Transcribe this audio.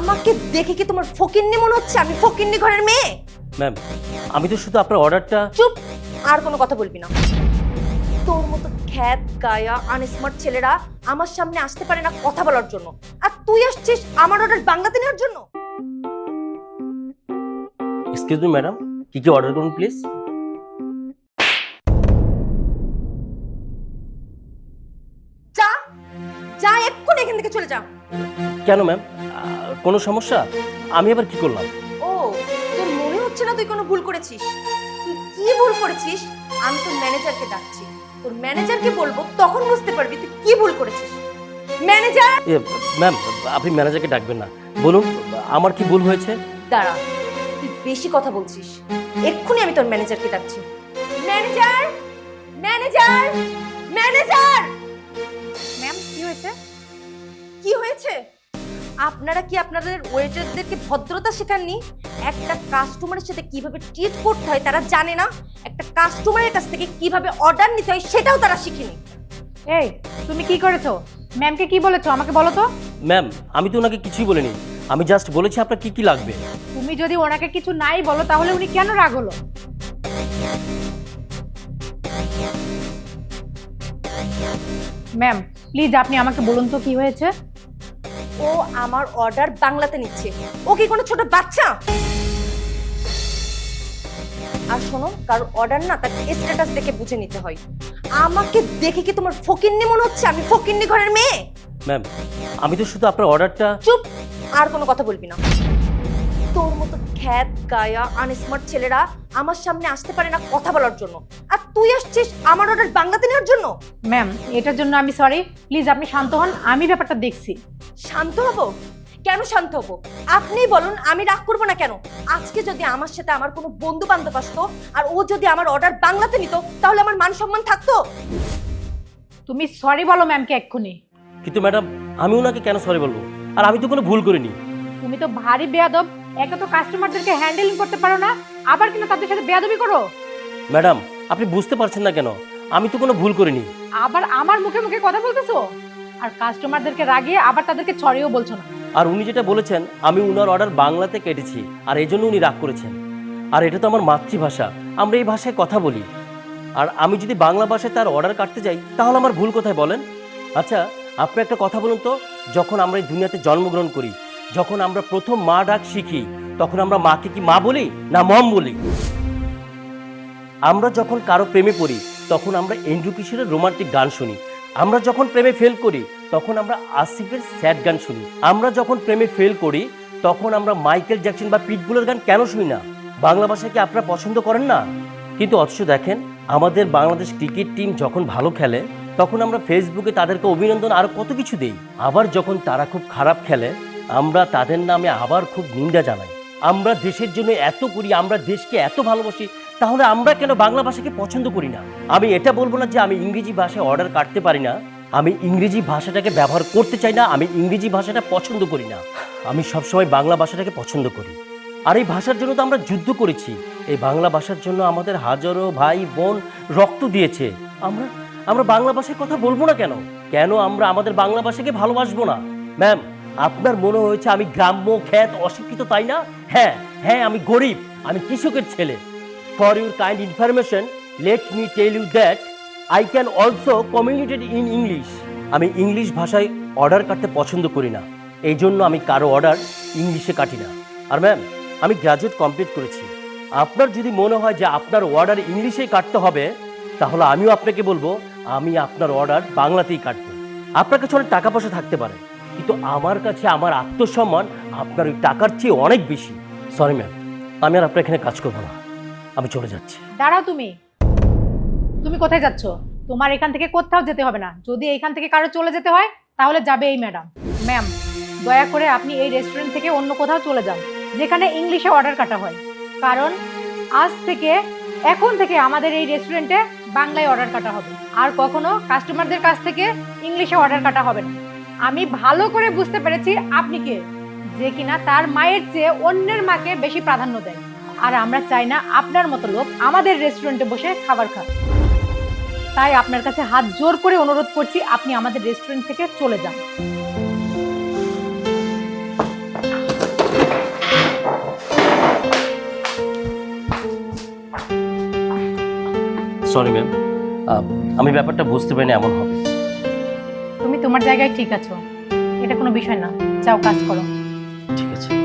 আমাকে দেখে কি তোমার ফকিন্নি মনে হচ্ছে? আমি ফকিন্নি ঘরের মেয়ে? ম্যাম আমি তো শুধু আপনার অর্ডারটা চুপ! আর কোনো কথা বলবি না। তোর মতো খ্যাত গায়া আনস্মার্ট ছেলেরা আমার সামনে আসতে পারে না কথা বলার জন্য। আর তুই আসছিস আমার অর্ডার বাংলাতে নেওয়ার জন্য? এক্সকিউজ মি ম্যাডাম কি কি অর্ডার করুন প্লিজ যা! যা এক্ষুনি এখান থেকে চলে যা। কেন ম্যাম কোনো সমস্যা? আমি আবার কি করলাম? ও তোর মনে হচ্ছে না তুই কোনো ভুল করেছিস? তুই কি ভুল করেছিস? আমি তোর ম্যানেজারকে ডাকছি। তোর ম্যানেজারকে বলব তখন বুঝতে পারবি তুই কি ভুল করেছিস। ম্যানেজার এ ম্যাম আপনি ম্যানেজারকে ডাকবেন না। বলুন আমার কি ভুল হয়েছে? দাঁড়া তুই বেশি কথা বলছিস। এক্ষুনি আমি তোর ম্যানেজারকে ডাকছি। ম্যানেজার ম্যানেজার ম্যানেজার ম্যাম কি হয়েছে? কি হয়েছে? আপনারা কি আপনাদের ওয়েটারদেরকে ভদ্রতা শেখাননি? একটা কাস্টমারের সাথে কীভাবে ট্রিট করতে হয় তারা জানে না। একটা কাস্টমারের কাছ থেকে কীভাবে অর্ডার নিতে হয় সেটাও তারা শিখেনি। এই তুমি কি করেছ? ম্যামকে কি বলেছ? আমাকে বলো তো। ম্যাম আমি তো ওনাকে কিছুই বলিনি। আমি জাস্ট বলেছি আপনার কি কি লাগবে। তুমি যদি ওনাকে কিছু নাই বলো তাহলে উনি কেন রাগ হলো? ম্যাম প্লিজ আপনি আমাকে বলুন তো কি হয়েছে। ও আমার অর্ডার বাংলাতে নিচ্ছে। ও কি কোনো ছোট বাচ্চা? আর শোনো কারোর অর্ডার না তার স্ট্যাটাস দেখে বুঝে নিতে হয়। আমাকে দেখে কি তোমার ফকিন্নি মনে হচ্ছে? আমি ফকিন্নি ঘরের মেয়ে? ম্যাম আমি তো শুধু আপনার অর্ডারটা চুপ! আর কোনো কথা বলবি না। তোর মতো খ্যাত গায়া আনস্মার্ট ছেলেরা আমার সামনে আসতে পারে না কথা বলার জন্য। তুই আসছিস আমার অর্ডার বাংলাতে নেওয়ার জন্য? ম্যাম এটার জন্য আমি সরি প্লিজ আপনি শান্ত হন আমি ব্যাপারটা দেখছি। শান্ত হব? কেন শান্ত হব? আপনিই বলুন আমি রাগ করব না কেন? আজকে যদি আমার সাথে আমার কোনো বন্ধু বান্ধব আসতো আর ও যদি আমার অর্ডার বাংলাতে নিত তাহলে আমার মান সম্মান থাকতো? তুমি সরি বলো ম্যামকে এক্ষুনি। কিন্তু ম্যাডাম আমি ওনাকে কেন সরি বলব? আর আমি তো কোনো ভুল করিনি। তুমি তো ভারী বেয়াদব একে তো কাস্টমারদেরকে হ্যান্ডেলিং করতে পারো না আবার কিনা তাদের সাথে বেয়াদবি করো? ম্যাডাম আপনি বুঝতে পারছেন না কেন? আমি তো কোনো ভুল করিনি। আবার আমার মুখে মুখে কথা বলতেছো? আর কাস্টমারদেরকে রাগিয়ে আবার তাদেরকে ছড়িয়েও বলছো না। আর উনি যেটা বলেছেন আমি উনার অর্ডার বাংলাতে কেটেছি আর এই জন্য উনি রাগ করেছেন। আর এটা তো আমার মাতৃভাষা আমরা এই ভাষায় কথা বলি। আর আমি যদি বাংলা ভাষায় তার অর্ডার কাটতে যাই তাহলে আমার ভুল কোথায় বলেন? আচ্ছা আপনি একটা কথা বলুন তো যখন আমরা এই দুনিয়াতে জন্মগ্রহণ করি যখন আমরা প্রথম মা ডাক শিখি তখন আমরা মাকে কি মা বলি না মম বলি? আমরা যখন কারও প্রেমে পড়ি, তখন আমরা এন্ড্রু কিশোরের রোমান্টিক গান শুনি। আমরা যখন প্রেমে ফেল করি, তখন আমরা আসিফের স্যাড গান শুনি। আমরা যখন প্রেমে ফেল করি, তখন আমরা মাইকেল জ্যাকসন বা পিটবুলের গান কেন শুনি না? বাংলা ভাষা কি আপনারা পছন্দ করেন না? কিন্তু অথচ দেখেন, আমাদের বাংলাদেশ ক্রিকেট টিম যখন ভালো খেলে, তখন আমরা ফেসবুকে তাদেরকে অভিনন্দন আর কত কিছু দেই। আবার যখন তারা খুব খারাপ খেলে, আমরা তাদের নামে আবার খুব নিন্দা জানাই। আমরা দেশের জন্য এত করি, আমরা দেশকে এত ভালোবাসি তাহলে আমরা কেন বাংলা ভাষাকে পছন্দ করি না? আমি এটা বলব না যে আমি ইংরেজি ভাষায় অর্ডার কাটতে পারি না। আমি ইংরেজি ভাষাটাকে ব্যবহার করতে চাই না, আমি ইংরেজি ভাষাটা পছন্দ করি না। আমি সবসময় বাংলা ভাষাটাকে পছন্দ করি। আর এই ভাষার জন্য তো আমরা যুদ্ধ করেছি। এই বাংলা ভাষার জন্য আমাদের হাজারো ভাই বোন রক্ত দিয়েছে। আমরা আমরা বাংলা ভাষায় কথা বলব না কেন? কেন আমরা আমাদের বাংলা ভাষাকে ভালোবাসবো না? ম্যাম, আপনার মনে হয়েছে আমি গ্রাম্য, খ্যাত, অশিক্ষিত তাই না? হ্যাঁ হ্যাঁ আমি গরিব, আমি কৃষকের ছেলে। For your kind information let me tell you that I can also communicate in English আমি ইংলিশ ভাষায় অর্ডার কাটতে পছন্দ করি না। এই জন্য আমি কারও অর্ডার ইংলিশে কাটি না। আর ম্যাম আমি গ্র্যাজুয়েট কমপ্লিট করেছি। আপনার যদি মনে হয় যে আপনার অর্ডার ইংলিশেই কাটতে হবে, তাহলে আমিও আপনাকে বলব, আমি আপনার অর্ডার বাংলাতেই কাটবো। আপনার কাছে অনেক টাকা পয়সা থাকতে পারে, কিন্তু আমার কাছে আমার আত্মসম্মান আপনার ওই টাকার চেয়ে অনেক বেশি। সরি ম্যাম আমি আর আপনার এখানে কাজ করব না। আমি চলে যাচ্ছি। দাঁড়াও তুমি। তুমি কোথায় যাচ্ছ? তোমার এখান থেকে কোথাও যেতে হবে না। যদি এখান থেকে কারও চলে যেতে হয়, তাহলে যাবে এই ম্যাডাম। ম্যাম, দয়া করে আপনি এই রেস্টুরেন্ট থেকে অন্য কোথাও চলে যান, যেখানে ইংলিশে অর্ডার কাটা হয়। কারণ আজ থেকে, এখন থেকে আমাদের এই রেস্টুরেন্টে বাংলায় অর্ডার কাটা হবে। আর কখনো কাস্টমারদের কাছ থেকে ইংলিশে অর্ডার কাটা হবে না। আমি ভালো করে বুঝতে পেরেছি আপনি কে, যে কিনা তার মায়ের চেয়ে অন্যের মাকে বেশি প্রাধান্য দেয়। আর আমরা চাই না আপনার মতো লোক আমাদের রেস্টুরেন্টে বসে খাবার খাক। তাই আপনার কাছে হাত জোর করে অনুরোধ করছি আপনি আমাদের রেস্টুরেন্ট থেকে চলে যান। সরি ম্যাম আমি ব্যাপারটা বুঝতে পারিনি এমন হবে। তুমি তোমার জায়গায় ঠিক আছো। এটা কোনো বিষয় না। যাও কাজ করো। ঠিক আছে।